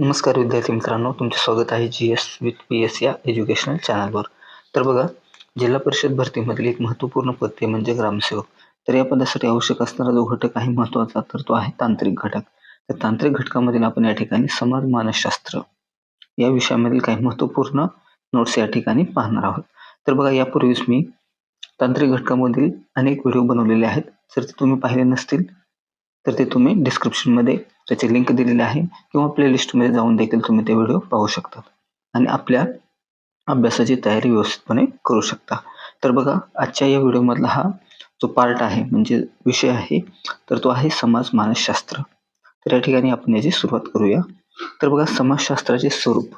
नमस्कार विद्यार्थी मित्रांनो तुमचे स्वागत आहे G S with P S या एज्युकेशनल चॅनलवर तर बघा जिल्हा परिषद भरतीमधील एक महत्त्वपूर्ण पद ते म्हणजे ग्रामसेवक. तर या पदासाठी आवश्यक असणारा जो घटक आहे महत्त्वाचा तर तो आहे तांत्रिक घटक. तर तांत्रिक घटकामधील आपण या ठिकाणी समाज मानसशास्त्र या विषयामधील काही महत्त्वपूर्ण नोट्स या ठिकाणी पाहणार आहोत. तर बघा यापूर्वीच मी तांत्रिक घटकामधील अनेक व्हिडिओ बनवलेले आहेत. जर ते तुम्ही पाहिले नसतील तर ते तुम्ही डिस्क्रिप्शनमध्ये त्याची लिंक दिलेली आहे किंवा प्लेलिस्टमध्ये जाऊन देखील तुम्ही ते व्हिडिओ पाहू शकता आणि आपल्या अभ्यासाची तयारी व्यवस्थितपणे करू शकता. तर बघा आजच्या या व्हिडिओमधला हा जो पार्ट आहे म्हणजे विषय आहे तर तो आहे समाज मानसशास्त्र. तर या ठिकाणी आपण याची सुरुवात करूया. तर बघा समाजशास्त्राचे स्वरूप.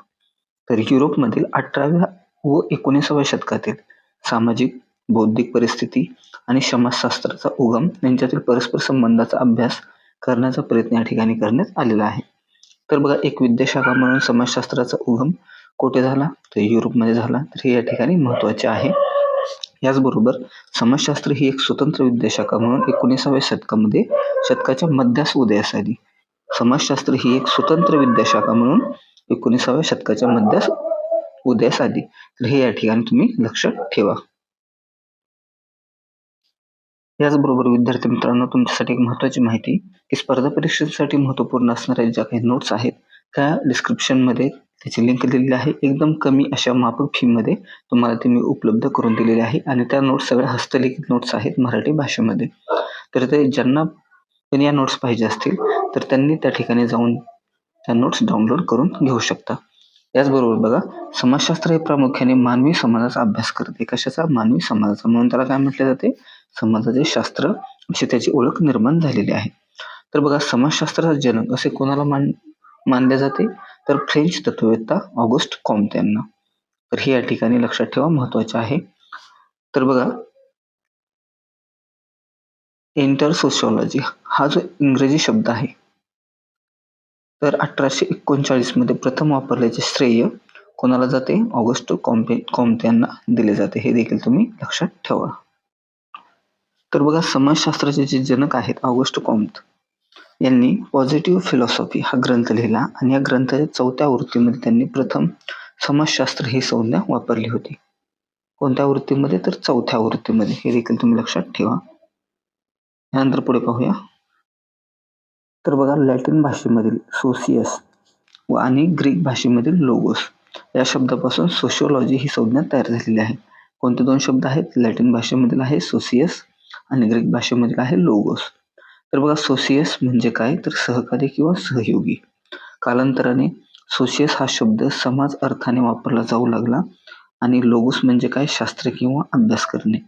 तर युरोपमधील अठराव्या व एकोणीसाव्या शतकातील सामाजिक बौद्धिक परिस्थिती आणि समाजशास्त्राचा उगम यांच्यातील परस्पर संबंधाचा अभ्यास करण्याचा प्रयत्न या ठिकाणी करण्यात आलेला आहे. तर बघा एक विद्याशाखा म्हणून समाजशास्त्राचा उगम कुठे झाला? तर युरोपमध्ये झाला. तर हे या ठिकाणी महत्त्वाचे आहे. याचबरोबर समाजशास्त्र ही एक स्वतंत्र विद्याशाखा म्हणून एकोणीसाव्या शतकामध्ये शतकाच्या मध्यास उदयास आली समाजशास्त्र ही एक स्वतंत्र विद्याशाखा म्हणून एकोणीसाव्या शतकाच्या मध्यास उदयास आली तर हे या ठिकाणी तुम्ही लक्षात ठेवा. याचबरोबर विद्यार्थी मित्रांनो तुमच्यासाठी एक महत्त्वाची माहिती की स्पर्धा परीक्षेसाठी महत्त्वपूर्ण असणाऱ्या ज्या काही नोट्स आहेत त्या डिस्क्रिप्शनमध्ये त्याची लिंक दिलेली आहे. एकदम कमी अशा माफक फीमध्ये तुम्हाला ते मी उपलब्ध करून दिलेले आहे आणि त्या नोट्स सगळ्या हस्तलिखित नोट्स आहेत मराठी भाषेमध्ये. तर ते ज्यांना पण या नोट्स पाहिजे असतील तर त्यांनी त्या ठिकाणी जाऊन त्या नोट्स डाउनलोड करून घेऊ शकता. याचबरोबर बघा समाजशास्त्र हे प्रामुख्याने मानवी समाजाचा अभ्यास करते. कशाचा? मानवी समाजाचा. म्हणून त्याला काय म्हटले जाते? समाजाचे शास्त्र अशी त्याची ओळख निर्माण झालेली आहे. तर बघा समाजशास्त्राचा जनक असे कोणाला मान मानले जाते? तर फ्रेंच तत्ववेत्ता ऑगस्ट कॉम्ट यांना. तर हे या ठिकाणी लक्षात ठेवा महत्त्वाचे आहे. तर बघा एंटर सोशिओलॉजी हा जो इंग्रजी शब्द आहे तर अठराशे एकोणचाळीसमध्ये प्रथम वापरल्याचे श्रेय कोणाला जाते? ऑगस्ट कॉम्पे कॉम्ते यांना दिले जाते. हे देखील तुम्ही लक्षात ठेवा. तर बघा समाजशास्त्राचे जे जनक आहेत ऑगस्ट कॉम्त यांनी पॉझिटिव्ह फिलॉसॉफी हा ग्रंथ लिहिला आणि या ग्रंथाच्या चौथ्या वृत्तीमध्ये त्यांनी प्रथम समाजशास्त्र ही संज्ञा वापरली होती. कोणत्या वृत्तीमध्ये तर चौथ्या वृत्तीमध्ये हे देखील तुम्ही लक्षात ठेवा. यानंतर पुढे पाहूया. तर बघा लॅटिन भाषेमधील सोसियस व आणि ग्रीक भाषेमधील लोगोस या शब्दापासून सोशिओलॉजी ही संज्ञा तयार झालेली आहे. कोणते दोन शब्द आहेत? लॅटिन भाषेमधील आहे सोसियस आणि ग्रीक काय आहे? लोगोस तर बघा सोसियस म्हणजे काय? तर सहकारी किंवा सहयोगी. कालांतराने सोसियस हा शब्द समाज अर्थाने वापरला जाऊ लागला आणि लोगोस म्हणजे काय? शास्त्र किंवा अभ्यास करणे.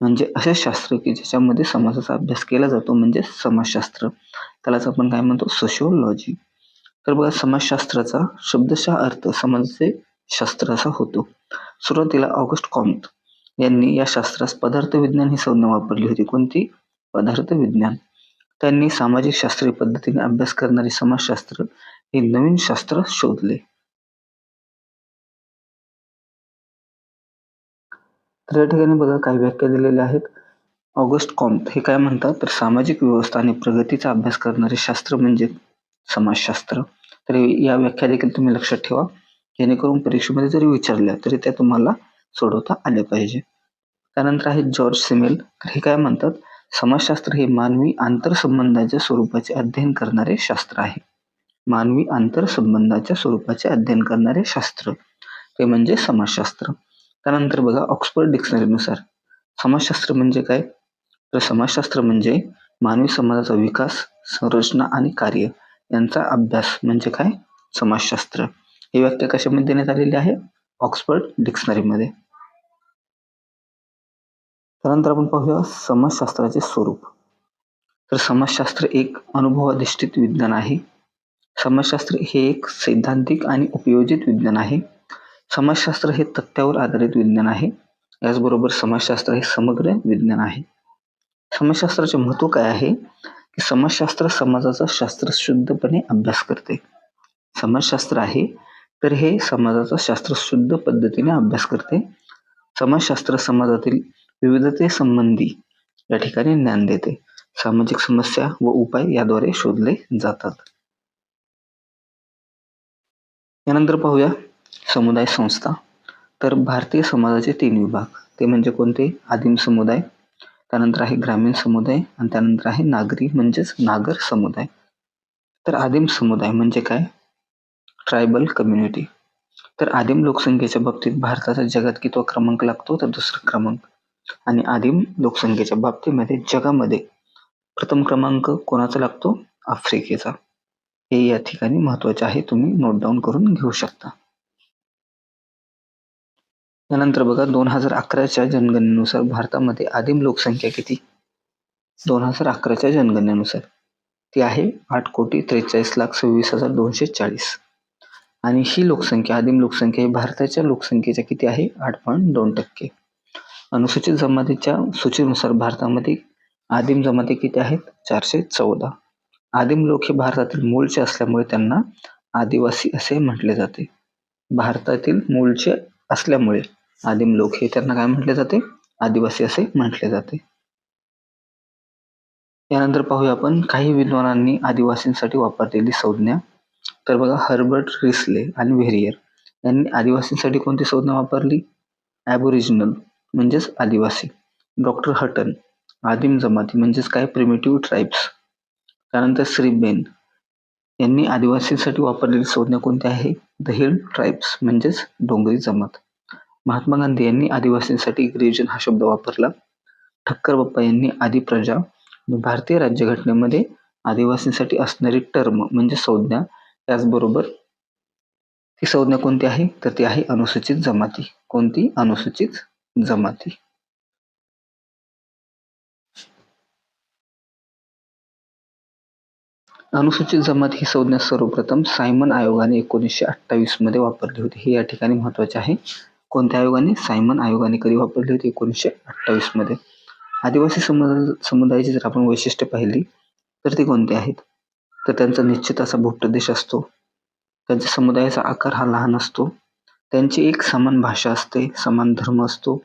म्हणजे असे शास्त्र की ज्याच्यामध्ये समाजाचा अभ्यास केला जातो म्हणजे समाजशास्त्र. त्यालाच आपण काय म्हणतो? सोशिओलॉजी तर बघा समाजशास्त्राचा शब्दशः अर्थ समाजाचे शास्त्र असा होतो. सुरुवातीला ऑगस्ट कॉम्ट यांनी या शास्त्रास पदार्थ विज्ञान ही संज्ञा वापरली होती. कोणती? पदार्थ विज्ञान त्यांनी सामाजिक शास्त्रीय पद्धतीने अभ्यास करणारे समाजशास्त्र हे नवीन शास्त्र शोधले. तर या ठिकाणी बघा काही व्याख्या दिलेल्या आहेत. ऑगस्ट कॉम्प हे काय म्हणतात? तर सामाजिक व्यवस्था आणि प्रगतीचा अभ्यास करणारे शास्त्र म्हणजे समाजशास्त्र. तर या व्याख्या देखील तुम्ही लक्षात ठेवा. जेणेकरून परीक्षेमध्ये जरी विचारल्या तरी त्या तुम्हाला सोडवता आले पाहिजे. त्यानंतर आहे जॉर्ज सिमेल. हे काय म्हणतात? समाजशास्त्र हे मानवी आंतरसंबंधाच्या स्वरूपाचे अध्ययन करणारे शास्त्र आहे. मानवी आंतरसंबंधाच्या स्वरूपाचे अध्ययन करणारे शास्त्र. ते म्हणजे समाजशास्त्र. त्यानंतर बघा ऑक्सफर्ड डिक्शनरीनुसार. समाजशास्त्र म्हणजे काय? तर समाजशास्त्र म्हणजे मानवी समाजाचा विकास संरचना आणि कार्य यांचा अभ्यास म्हणजे काय? समाजशास्त्र. ही व्याख्या कशामध्ये देण्यात आलेली आहे? ऑक्सफर्ड डिक्शनरीमध्ये. त्यानंतर आपण पाहूया समाजशास्त्राचे स्वरूप. तर समाजशास्त्र एक अनुभवाधिष्ठित विज्ञान आहे. समाजशास्त्र हे एक सैद्धांतिक आणि उपयोजित विज्ञान आहे. समाजशास्त्र हे तथ्यावर आधारित विज्ञान आहे. याचबरोबर समाजशास्त्र हे समग्र विज्ञान आहे. समाजशास्त्राचे महत्त्व काय आहे? की समाजशास्त्र समाजाचा शास्त्रशुद्धपणे अभ्यास करते. समाजशास्त्र आहे तर हे समाजाचा शास्त्रशुद्ध पद्धतीने अभ्यास करते. समाजशास्त्र समाजातील विविधतेसंबंधी या ठिकाणी ज्ञान देते. सामाजिक समस्या व उपाय याद्वारे शोधले जातात. यानंतर पाहूया समुदाय संस्था. तर भारतीय समाजाचे तीन विभाग. ते म्हणजे कोणते? आदिम समुदाय त्यानंतर आहे ग्रामीण समुदाय आणि त्यानंतर आहे नागरी म्हणजेच नागर समुदाय. तर आदिम समुदाय म्हणजे काय? Tribal community. तर आदिम लोकसंख्येच्या बाबतीत भारताचा जगात कितवा क्रमांक लागतो? तर दुसरा क्रमांक. आणि आदिम लोकसंख्येच्या बाबतीमध्ये जगामध्ये प्रथम क्रमांक कोणाचा लागतो? आफ्रिकेचा. हे या ठिकाणी महत्त्वाचे आहे. तुम्ही नोट डाऊन करून घेऊ शकता. त्यानंतर बघा दोन हजार अकराच्या जनगणनेनुसार भारतामध्ये आदिम लोकसंख्या किती? दोन हजार अकराच्या जनगणनेनुसार. ती आहे आठ कोटी त्रेचाळीस लाख सव्वीस हजार दोनशे चाळीस. आणि ही लोकसंख्या आदिम लोकसंख्या ही भारताच्या लोकसंख्येच्या किती आहे? आठ पॉईंट दोन टक्के. अनुसूचित जमातीच्या सूचीनुसार भारतामध्ये आदिम जमाती किती आहेत? चारशे चौदा. आदिम लोक हे भारतातील मूळचे असल्यामुळे त्यांना आदिवासी असे म्हटले जाते. भारतातील मूळचे असल्यामुळे आदिम लोक हे त्यांना काय म्हटले जाते? आदिवासी असे म्हटले जाते. यानंतर पाहूया आपण काही विद्वानांनी आदिवासींसाठी वापरलेली संज्ञा तर बघा हर्बर्ट रिसले आणि व्हेरियर यांनी आदिवासींसाठी कोणती संज्ञा वापरली? ॲबोरिजिनल म्हणजेच आदिवासी. डॉक्टर हटन आदिम जमाती म्हणजेच काय प्रिमेटिव्ह ट्राईब्स त्यानंतर श्री बेन यांनी आदिवासींसाठी वापरलेली संज्ञा कोणती आहे? द हिल ट्राईब्स म्हणजेच डोंगरी जमात. महात्मा गांधी यांनी आदिवासींसाठी गिरिजन हा शब्द वापरला. ठक्कर बाप्पा यांनी आदि प्रजा भारतीय राज्यघटनेमध्ये आदिवासींसाठी असणारी टर्म म्हणजे संज्ञा त्याचबरोबर ती संज्ञा कोणती आहे? तर ती आहे अनुसूचित जमाती. कोणती? अनुसूचित जमाती. अनुसूचित जमात ही संज्ञा सर्वप्रथम सायमन आयोगाने एकोणीसशे अठ्ठावीसमध्ये वापरली होती. हे या ठिकाणी महत्त्वाचे आहे. कोणत्या आयोगाने? सायमन आयोगाने कधी वापरली होती? एकोणीसशे अठ्ठावीसमध्ये. आदिवासी समुदाय समुदायाची जर आपण वैशिष्ट्य पाहिली तर ती कोणती आहेत? तर त्यांचा निश्चित असा भूप्रदेश असतो. त्यांच्या समुदायाचा आकार हा लहान असतो. त्यांची एक समान भाषा असते समान धर्म असतो.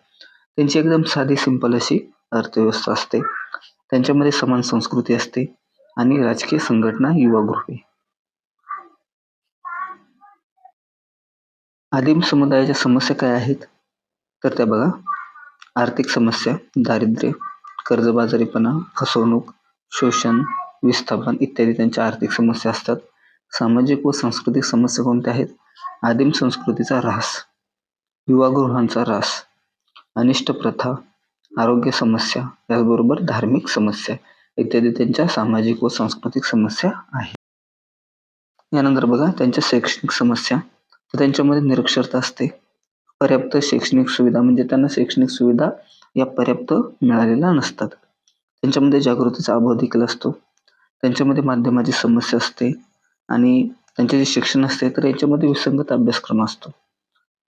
त्यांची एकदम साधी सिंपल अशी अर्थव्यवस्था असते. त्यांच्यामध्ये समान संस्कृती असते आणि राजकीय संघटना युवा गृहे आदिम समुदायाच्या समस्या काय आहेत? तर त्या बघा. आर्थिक समस्या दारिद्र्य कर्जबाजारीपणा फसवणूक शोषण विस्थापन इत्यादी त्यांच्या आर्थिक समस्या असतात. सामाजिक व सांस्कृतिक समस्या कोणत्या आहेत? आदिम संस्कृतीचा ऱ्हास युवागृहांचा ऱ्हास अनिष्ट प्रथा आरोग्य समस्या त्याचबरोबर धार्मिक समस्या इत्यादी त्यांच्या सामाजिक व सांस्कृतिक समस्या आहेत. यानंतर बघा त्यांच्या शैक्षणिक समस्या. तर त्यांच्यामध्ये निरक्षरता असते. पर्याप्त शैक्षणिक सुविधा म्हणजे त्यांना शैक्षणिक सुविधा या पर्याप्त मिळालेल्या नसतात. त्यांच्यामध्ये जागृतीचा अभाव देखील असतो. त्यांच्यामध्ये माध्यमाची समस्या असते आणि त्यांचे जे शिक्षण असते तर याच्यामध्ये विसंगत अभ्यासक्रम असतो.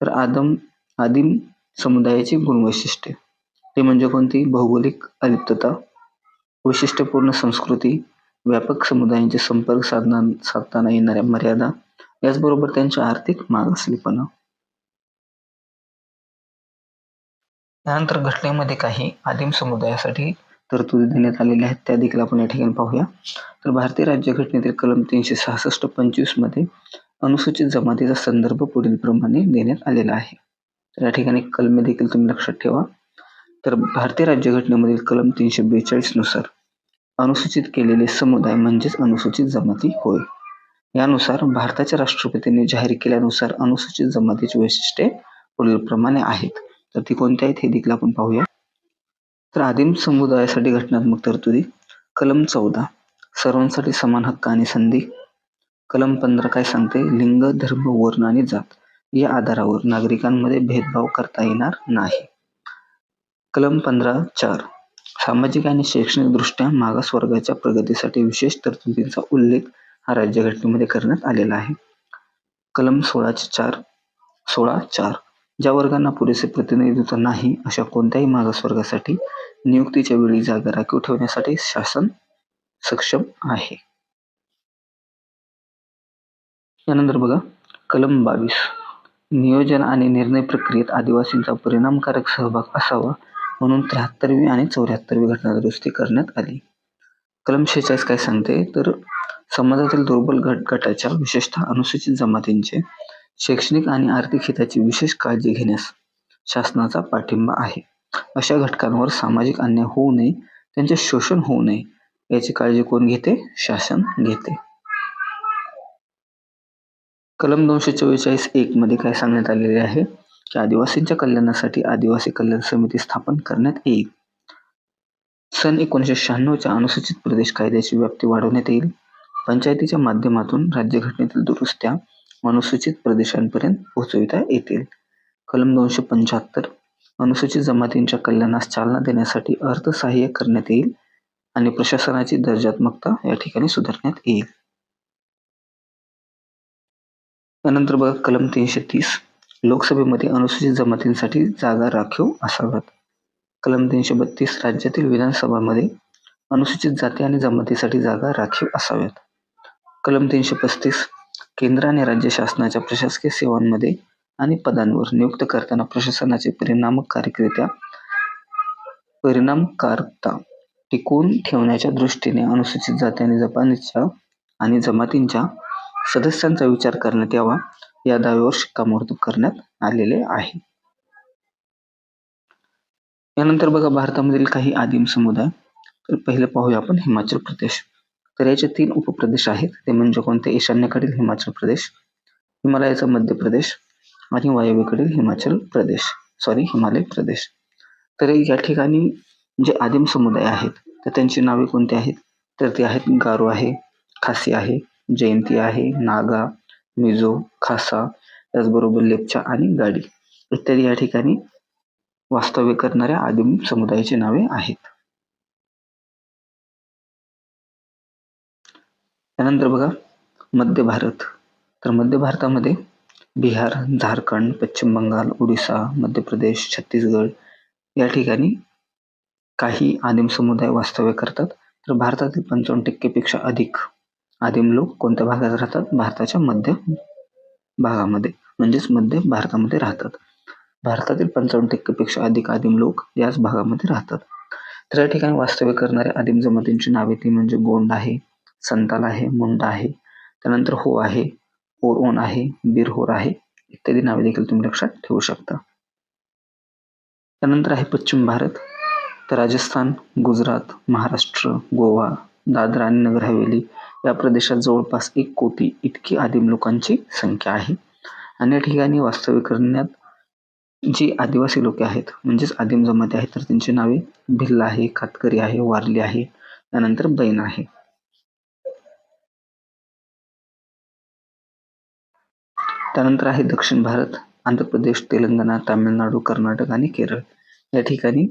तर आदम आदिम समुदायाची गुणवैशिष्ट्ये ते म्हणजे कोणती? भौगोलिक अलिप्तता वैशिष्ट्यपूर्ण संस्कृती व्यापक समुदायांचे संपर्क साधना साधताना येणाऱ्या मर्यादा याचबरोबर त्यांच्या आर्थिक मागासलेपणा. त्यानंतर घटनेमध्ये काही आदिम समुदायासाठी तरतुदी देण्यात आलेल्या आहेत. त्या देखील आपण या ठिकाणी पाहूया. तर भारतीय राज्यघटनेतील कलम तीनशे सहासष्ट पंचवीसमध्ये अनुसूचित जमातीचा संदर्भ पुढीलप्रमाणे देण्यात आलेला आहे. तर या ठिकाणी कलमे देखील तुम्ही लक्षात ठेवा. तर भारतीय राज्यघटनेमधील कलम तीनशे बेचाळीसनुसार अनुसूचित केलेले समुदाय म्हणजेच अनुसूचित जमाती होय. यानुसार भारताच्या राष्ट्रपतींनी जाहीर केल्यानुसार अनुसूचित जमातीची वैशिष्ट्ये पुढीलप्रमाणे आहेत. तर ती कोणत्या आहेत हे देखील आपण पाहूया. तर आदिम समुदायासाठी घटनात्मक तरतुदी कलम चौदा सर्वांसाठी समान हक्क आणि संधी. कलम पंधरा काय सांगते? लिंग धर्म वर्ण आणि जात या आधारावर नागरिकांमध्ये भेदभाव करता येणार नाही. कलम पंधरा चार सामाजिक आणि शैक्षणिक दृष्ट्या मागास वर्गाच्या प्रगतीसाठी विशेष तरतुदींचा उल्लेख हा राज्यघटनेमध्ये करण्यात आलेला आहे. कलम सोळाचे चार सोळा चार ज्या वर्गांना पुरेसे प्रतिनिधित्व नाही अशा कोणत्याही मागासवर्गासाठी नियुक्तीच्या वेळी जागा राखीव ठेवण्यासाठी शासन सक्षम आहे. यानंतर बघा कलम बावीस. नियोजन आणि निर्णय प्रक्रियेत आदिवासींचा परिणामकारक सहभाग असावा म्हणून त्र्याहत्तरवी आणि चौऱ्याहत्तरवी घटना दुरुस्ती करण्यात आली. कलम शेहेचाळीस काय सांगते? तर समाजातील दुर्बल गट गटाच्या विशेषतः अनुसूचित जमातींचे शैक्षणिक आणि आर्थिक हिताची विशेष काळजी घेण्यास शासनाचा पाठिंबा आहे. अशा घटकांवर सामाजिक अन्याय होऊ नये त्यांचे शोषण होऊ नये याची काळजी कोण घेते? शासन घेते. कलम दोनशे चव्वेचाळीस एक मध्ये काय सांगण्यात आलेले आहे? की आदिवासींच्या कल्याणासाठी आदिवासी कल्याण समिती स्थापन करण्यात येईल. सन एकोणीसशे शहाण्णवच्या अनुसूचित प्रदेश कायद्याची व्याप्ती वाढवण्यात येईल. पंचायतीच्या माध्यमातून राज्यघटनेतील दुरुस्त्या अनुसूचित प्रदेशांपर्यंत पोहोचविता येतील. कलम दोनशे पंच्याहत्तर अनुसूचित जमातींच्या कल्याणास चालना देण्यासाठी अर्थसहाय्य करण्यात येईल आणि प्रशासनाची दर्जात्मकता या ठिकाणी सुधारण्यात येईल. त्यानंतर बघा कलम तीनशे तीस लोकसभेमध्ये अनुसूचित जमातींसाठी जागा राखीव असाव्यात. कलम तीनशे बत्तीस राज्यातील विधानसभामध्ये अनुसूचित जाती आणि जमातीसाठी जागा राखीव असाव्यात. कलम तीनशे पस्तीस केंद्र आणि राज्य शासनाच्या प्रशासकीय सेवांमध्ये आणि पदांवर नियुक्त करताना प्रशासनाचे परिणामकारकरित्या परिणामकारकता टिकवून ठेवण्याच्या दृष्टीने अनुसूचित जाती आणि जपानीच्या आणि जमातींच्या सदस्यांचा विचार करण्यात यावा या दाव्यावर शिक्कामोर्तब करण्यात आलेले आहे. यानंतर बघा भारतामधील काही आदिम समुदाय. तर पहिले पाहूया आपण हिमाचल प्रदेश. तर याचे तीन उपप्रदेश आहेत. ते म्हणजे कोणते? ईशान्येकडील हिमाचल प्रदेश हिमालयाचा मध्य प्रदेश आणि वायव्येकडील हिमाचल प्रदेश सॉरी हिमालय प्रदेश. तर या ठिकाणी जे आदिम समुदाय आहेत तर त्यांची नावे कोणती आहेत? तर ते आहेत गारो आहे खासी आहे जयंती आहे नागा मिझो खासा त्याचबरोबर लेपचा आणि गाडी इत्यादी या ठिकाणी वास्तव्य करणाऱ्या आदिम समुदायाची नावे आहेत. त्यानंतर बघा मध्य भारत. तर मध्य भारतामध्ये बिहार झारखंड पश्चिम बंगाल ओडिसा मध्य प्रदेश छत्तीसगड या ठिकाणी काही आदिम समुदाय वास्तव्य करतात. तर भारतातील पंचावन्न टक्केपेक्षा अधिक आदिम लोक कोणत्या भागात राहतात? भारताच्या मध्य भागामध्ये म्हणजेच मध्य भारतामध्ये राहतात. भारतातील पंचावन्न टक्केपेक्षा अधिक आदिम लोक याच भागामध्ये राहतात. तर या ठिकाणी वास्तव्य करणाऱ्या आदिम जमातींची नावे ती म्हणजे गोंड आहे संताल आहे मुंडा आहे त्यानंतर हो आहे ओरओन आहे बिरहोर आहे इत्यादी नावे देखील तुम्ही लक्षात ठेवू शकता. त्यानंतर आहे पश्चिम भारत तर राजस्थान गुजरात महाराष्ट्र गोवा दादरा आणि नगर हवेली या प्रदेशात जवळपास एक कोटी इतकी आदिम लोकांची संख्या आहे. आणि या ठिकाणी वास्तव्य करण्यात जी आदिवासी लोक आहेत म्हणजेच आदिम जमाती आहेत तर त्यांची नावे भिल्ल आहे कातकरी आहे वारली आहे त्यानंतर बैन आहे. त्यानंतर आहे दक्षिण भारत आंध्र प्रदेश तेलंगणा तामिळनाडू कर्नाटक आणि केरळ. या ठिकाणी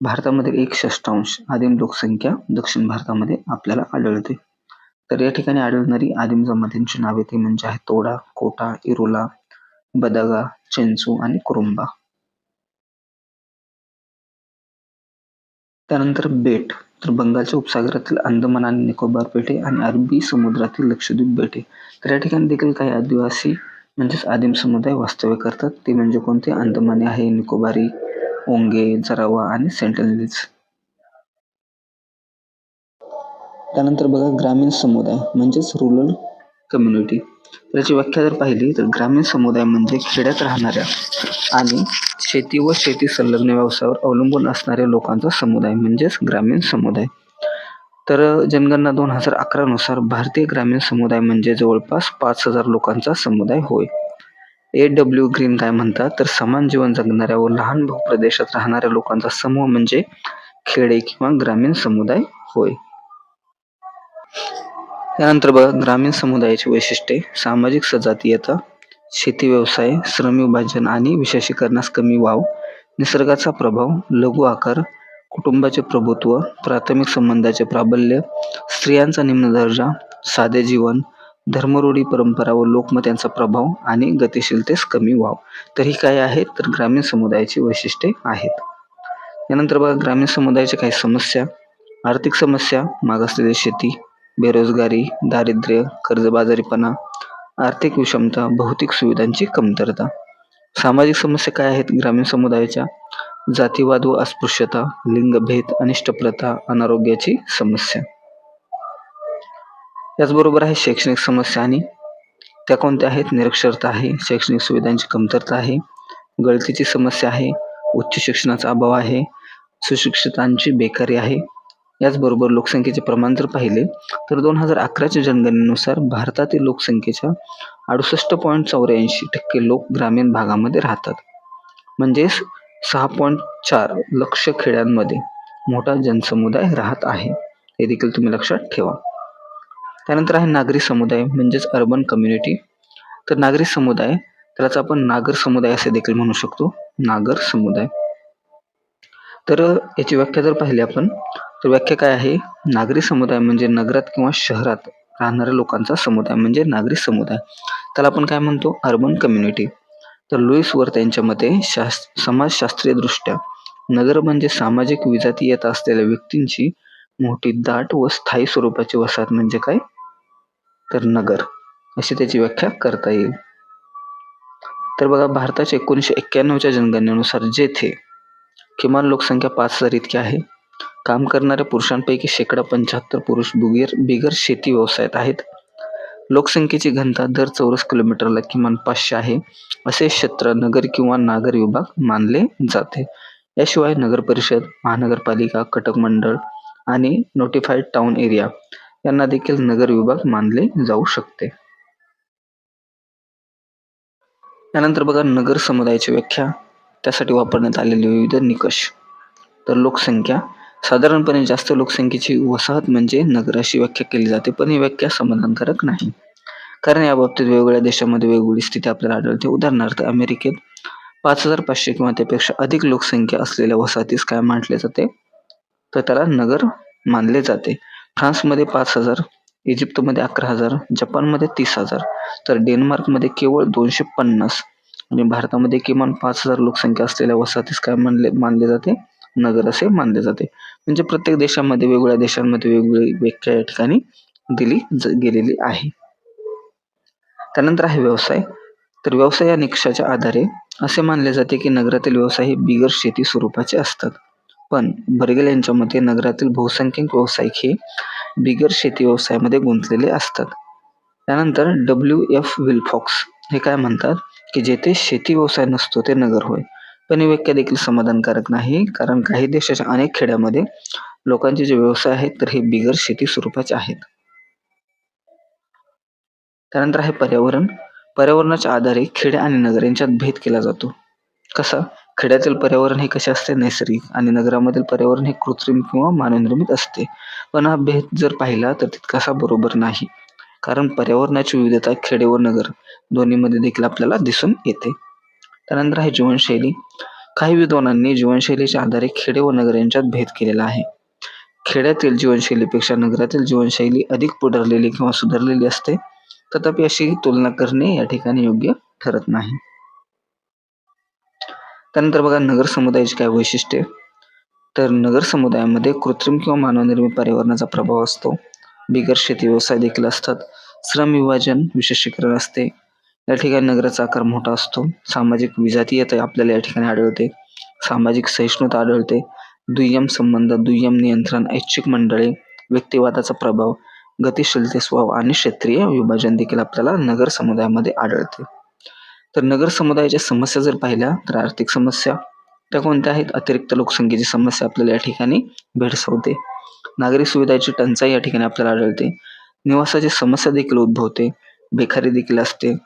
भारतामध्ये एक षष्टांश आदिम लोकसंख्या दक्षिण भारतामध्ये आपल्याला आढळते. तर या ठिकाणी आढळणारी आदिम जमातींची नावे ती म्हणजे आहे तोडा कोटा इरोला बदगा चेंचू आणि कुरुंबा. त्यानंतर बेट तर बंगालच्या उपसागरातील अंदमान आणि निकोबार बेटे आणि अरबी समुद्रातील लक्षद्वीप बेटे तर या ठिकाणी देखील काही आदिवासी म्हणजेच आदिम समुदाय वास्तव्य करतात. ते म्हणजे कोणते? अंदमानी आहे निकोबारी ओंगे जरावा आणि सेंटनलीज त्यानंतर बघा ग्रामीण समुदाय म्हणजेच रुरल कम्युनिटी त्याची व्याख्या जर पाहिली तर ग्रामीण समुदाय म्हणजे खेड्यात राहणाऱ्या आणि शेती व शेती संलग्न व्यवसायावर अवलंबून असणाऱ्या लोकांचा समुदाय म्हणजेच ग्रामीण समुदाय. तर जनगणना दोन हजार अकरानुसार भारतीय ग्रामीण समुदाय म्हणजे जवळपास पाच हजार लोकांचा समुदाय होय. ए डब्ल्यू ग्रीन काय म्हणतात? तर समान जीवन जगणाऱ्या व लहान भूप्रदेशात राहणाऱ्या लोकांचा समूह म्हणजे खेडे किंवा ग्रामीण समुदाय होय. त्यानंतर बघा ग्रामीण समुदायाची वैशिष्ट्ये. सामाजिक सजातीयता शेती व्यवसाय श्रम विभाजन आणि विशेषीकरणास कमी वाव निसर्गाचा प्रभाव लघु आकार कुटुंबाचे प्रभुत्व प्राथमिक संबंधाचे प्राबल्य स्त्रियांचा निम्न दर्जा साधे जीवन धर्मरूढी परंपरा व लोकमत यांचा प्रभाव आणि गतिशीलतेस कमी वाव. तर ही काय आहेत? तर ग्रामीण समुदायाची वैशिष्ट्ये आहेत. यानंतर बघा ग्रामीण समुदायाच्या काही समस्या. आर्थिक समस्या मागासलेली शेती बेरोजगारी दारिद्र्य कर्जबाजारीपणा आर्थिक विषमता भौतिक सुविधांची कमतरता. सामाजिक समस्या काय आहेत? ग्रामीण समुदायाच्या जातीवाद व अस्पृश्यता लिंगभेद अनिष्ट प्रथा अनारोग्याची समस्या. त्याचबरोबर आहे शैक्षणिक समस्या आणि त्या कोणत्या आहेत? निरक्षरता आहे शैक्षणिक सुविधांची कमतरता आहे गळतीची समस्या आहे उच्च शिक्षणाचा अभाव आहे सुशिक्षितांची बेकारी आहे. याचबरोबर लोकसंख्येचे प्रमाण जर पाहिले तर दोन हजार अकराच्या जनगणनेनुसार भारतातील लोकसंख्येच्या अडुसष्ट पॉईंट चौऱ्याऐंशी टक्के लोक ग्रामीण भागामध्ये राहतात. म्हणजेच सहा पॉईंट चार लक्ष खेड्यांमध्ये मोठा जनसमुदाय राहत आहे. हे देखील तुम्ही लक्षात ठेवा. त्यानंतर आहे नागरी समुदाय म्हणजेच अर्बन कम्युनिटी तर नागरी समुदाय त्यालाच आपण नागर समुदाय असे देखील म्हणू शकतो. नागर समुदाय. तर याची व्याख्या जर पाहिली आपण तर व्याख्या काय आहे? नागरी समुदाय म्हणजे नगरात किंवा शहरात राहणाऱ्या लोकांचा समुदाय म्हणजे नागरी समुदाय. त्याला आपण काय म्हणतो? अर्बन कम्युनिटी तर लुईसवर त्यांच्या मते शास समाजशास्त्रीय दृष्ट्या नगर म्हणजे सामाजिक विजातीयता असलेल्या व्यक्तींची मोठी दाट व स्थायी स्वरूपाची वसाहत म्हणजे काय? तर नगर. अशी त्याची व्याख्या करता येईल. तर बघा भारताच्या एकोणीसशे एक्क्याण्णवच्या जनगणनेनुसार जेथे किमान लोकसंख्या पाच हजार इतकी आहे काम करणाऱ्या पुरुषांपैकी शेकडा पंच्याहत्तर पुरुष बिगर बिगर शेती व्यवसायात आहेत. लोकसंख्येची घनता दर चौरस किलोमीटरला किमान पाचशे आहे असे क्षेत्र नगर किंवा नागर विभाग मानले जाते. याशिवाय नगर परिषद महानगरपालिका कटक मंडळ आणि नोटिफाईड टाउन एरिया यांना देखील नगर विभाग मानले जाऊ शकते. यानंतर बघा नगर समुदायाची व्याख्या. त्यासाठी वापरण्यात आलेले विविध निकष. तर लोकसंख्या साधारणपणे जास्त लोकसंख्येची वसाहत म्हणजे नगर अशी व्याख्या केली जाते पण ही व्याख्या समाधानकारक नाही. कारण या बाबतीत वेगवेगळ्या देशामध्ये वेगवेगळी स्थिती आपल्याला आढळते. उदाहरणार्थ अमेरिकेत पाच हजार पाचशे किंवा त्यापेक्षा अधिक लोकसंख्या असलेल्या वसाहतीस काय मानले जाते? तर त्याला नगर मानले जाते. फ्रान्समध्ये पाच हजार इजिप्तमध्ये अकरा हजार जपानमध्ये तीस हजार. तर डेन्मार्कमध्ये केवळ दोनशे पन्नास. आणि भारतामध्ये किमान पाच हजार लोकसंख्या असलेल्या वसाहतीस काय मानले मानले जाते? नगर असे मानले जाते. म्हणजे प्रत्येक देशामध्ये वेगवेगळ्या देशांमध्ये वेगवेगळी व्याख्या या ठिकाणी दिली गेलेली आहे. त्यानंतर आहे व्यवसाय. तर व्यवसाय या निकषाच्या आधारे असे मानले जाते की नगरातील व्यवसाय हे बिगर शेती स्वरूपाचे असतात. पण बर्गेल यांच्या मते नगरातील बहुसंख्यक व्यावसायिक हे बिगर शेती व्यवसायामध्ये गुंतलेले असतात. त्यानंतर डब्ल्यू एफ विलफॉक्स हे काय म्हणतात की जेथे शेती व्यवसाय नसतो ते नगर होय. पण ही व्याख्या देखील समाधानकारक नाही कारण काही देशाच्या अनेक खेड्यामध्ये लोकांचे जे व्यवसाय आहेत तर हे बिगर शेती स्वरूपाचे आहेत. त्यानंतर आहे पर्यावरण. पर्यावरणाच्या आधारे खेडे आणि नगर यांच्यात भेद केला जातो. कसा? खेड्यातील पर्यावरण हे कसे असते? नैसर्गिक. आणि नगरामधील पर्यावरण हे कृत्रिम किंवा मानवनिर्मित असते. पण हा भेद जर पाहिला तर तितकासा बरोबर नाही. कारण पर्यावरणाची विविधता खेडे व नगर दोन्हीमध्ये देखील आपल्याला दिसून येते. त्यानंतर आहे जीवनशैली. काही विद्वानांनी जीवनशैलीच्या आधारे खेडे व नगर यांच्यात भेद केलेला आहे. खेड्यातील जीवनशैलीपेक्षा नगरातील जीवनशैली अधिक पुढरलेली किंवा सुधारलेली असते. तथापि अशी तुलना करणे या ठिकाणी योग्य ठरत नाही. त्यानंतर बघा नगर समुदायाची काय वैशिष्ट्ये. तर नगर समुदायामध्ये कृत्रिम किंवा मानवनिर्मित पर्यावरणाचा प्रभाव असतो. बिगर शेती व्यवसाय देखील असतात. श्रम विभाजन विशेषीकरण असते. या ठिकाणी नगराचा आकार मोठा असतो. सामाजिक विजातीयता आपल्याला या ठिकाणी आढळते. सामाजिक सहिष्णुता आढळते. दुय्यम संबंध दुय्यम नियंत्रण ऐच्छिक मंडळे व्यक्तिवादाचा प्रभाव गतिशीलते स्वभाव आणि क्षेत्रीय विभाजन देखील आपल्याला नगर समुदायामध्ये आढळते. तर नगर समुदायाच्या समस्या जर पाहिल्या तर आर्थिक समस्या त्या कोणत्या आहेत? अतिरिक्त लोकसंख्येची समस्या आपल्याला या ठिकाणी भेडसावते. नागरी सुविधाची टंचाई या ठिकाणी आपल्याला आढळते. निवासाची समस्या देखील उद्भवते. बेकारी देखील असते.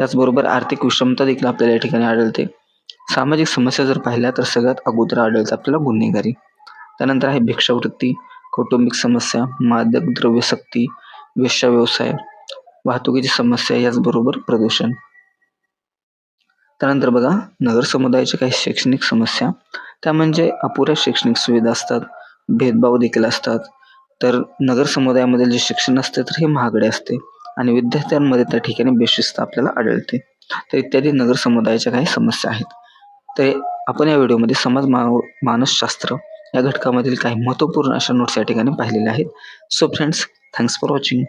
त्याचबरोबर आर्थिक विषमता देखील आपल्याला या ठिकाणी आढळते. सामाजिक समस्या जर पाहिल्या तर सगळ्यात अगोदर आढळते आपल्याला गुन्हेगारी. त्यानंतर आहे भिक्षावृत्ती कौटुंबिक समस्या मादक द्रव्य सक्ती वेश्या व्यवसाय वाहतुकीची समस्या याचबरोबर प्रदूषण. त्यानंतर बघा नगर समुदायाच्या काही शैक्षणिक समस्या. त्या म्हणजे अपुऱ्या शैक्षणिक सुविधा असतात भेदभाव देखील असतात. तर नगर समुदायामधील जे शिक्षण असते तर हे महागडे असते. आणि विद्यार्थ्यांमध्ये त्या ठिकाणी बेशिस्त आपल्याला आढळते. तर इत्यादी नगर समुदायाच्या काही समस्या आहेत. तर आपण या व्हिडिओमध्ये समाज मानव मानसशास्त्र या घटकामधील काही महत्त्वपूर्ण अशा नोट्स या ठिकाणी पाहिलेल्या आहेत. So friends thanks for watching